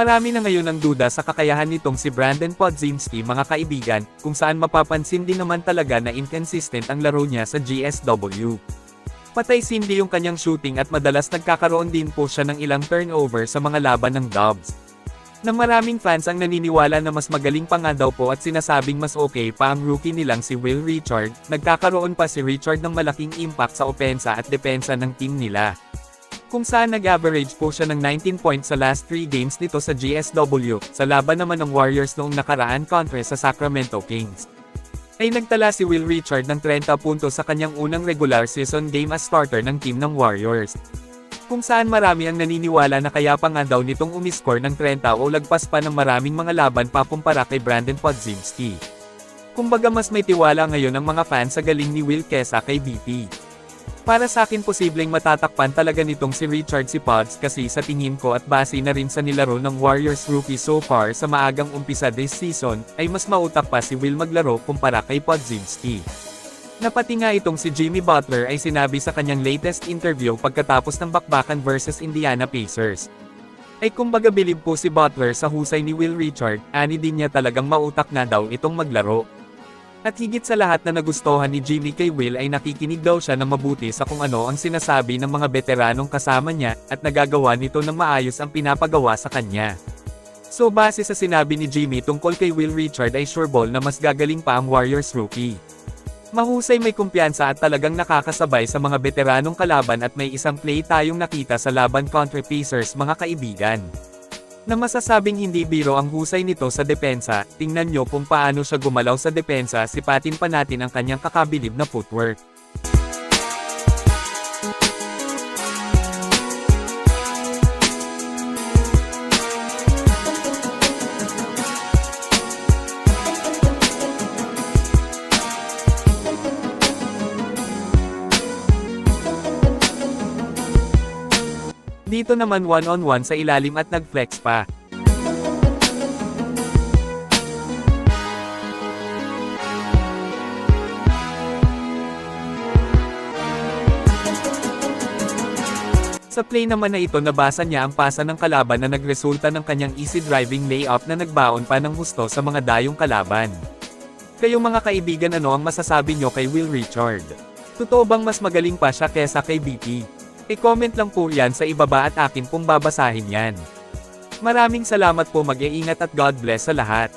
Marami na ngayon ang duda sa kakayahan nitong si Brandon Podzinski mga kaibigan, kung saan mapapansin din naman talaga na inconsistent ang laro niya sa GSW. Patay sindi yung kanyang shooting at madalas nagkakaroon din po siya ng ilang turnover sa mga laban ng Dubs. Na maraming fans ang naniniwala na mas magaling pa nga daw po at sinasabing mas okay pa ang rookie nilang si Will Richard, nagkakaroon pa si Richard ng malaking impact sa opensa at depensa ng team nila. Kung saan nag-average po siya ng 19 points sa last 3 games nito sa GSW, sa laban naman ng Warriors noong nakaraan kontra sa Sacramento Kings. Ay nagtala si Will Richard ng 30 puntos sa kanyang unang regular season game as starter ng team ng Warriors. Kung saan marami ang naniniwala na kaya pa nga daw nitong umiscore ng 30 o lagpas pa ng maraming mga laban pa kumpara kay Brandon Podzinski. Kumbaga mas may tiwala ngayon ang mga fans sa galing ni Will kesa kay BP. Para sa akin posibleng matatakpan talaga nitong si Richard si Pods kasi sa tingin ko at base na rin sa nilaro ng Warriors rookie so far sa maagang umpisa this season, ay mas mautak pa si Will maglaro kumpara kay Podzinski. Napati nga itong si Jimmy Butler ay sinabi sa kanyang latest interview pagkatapos ng bakbakan versus Indiana Pacers. Ay kumbaga bilib po si Butler sa husay ni Will Richard, ani din niya talagang mautak na daw itong maglaro. At higit sa lahat na nagustuhan ni Jimmy kay Will ay nakikinig daw siya ng mabuti sa kung ano ang sinasabi ng mga veteranong kasama niya, at nagagawa nito ng maayos ang pinapagawa sa kanya. So base sa sinabi ni Jimmy tungkol kay Will Richard ay sure ball na mas gagaling pa ang Warriors rookie. Mahusay may kumpiyansa at talagang nakakasabay sa mga veteranong kalaban at may isang play tayong nakita sa laban kontra Pacers mga kaibigan. Na masasabing hindi biro ang husay nito sa depensa, tingnan nyo kung paano siya gumalaw sa depensa sipatin pa natin ang kanyang kakabilib na footwork. Dito naman one-on-one sa ilalim at nag-flex pa. Sa play naman na ito nabasa niya ang pasa ng kalaban na nagresulta ng kanyang easy driving layup na nagbaon pa ng husto sa mga dayong kalaban. Kayo mga kaibigan ano ang masasabi nyo kay Will Richard? Totoo bang mas magaling pa siya kesa kay BP? I-comment lang po yan sa ibaba at akin pong babasahin yan. Maraming salamat po mag-iingat at God bless sa lahat.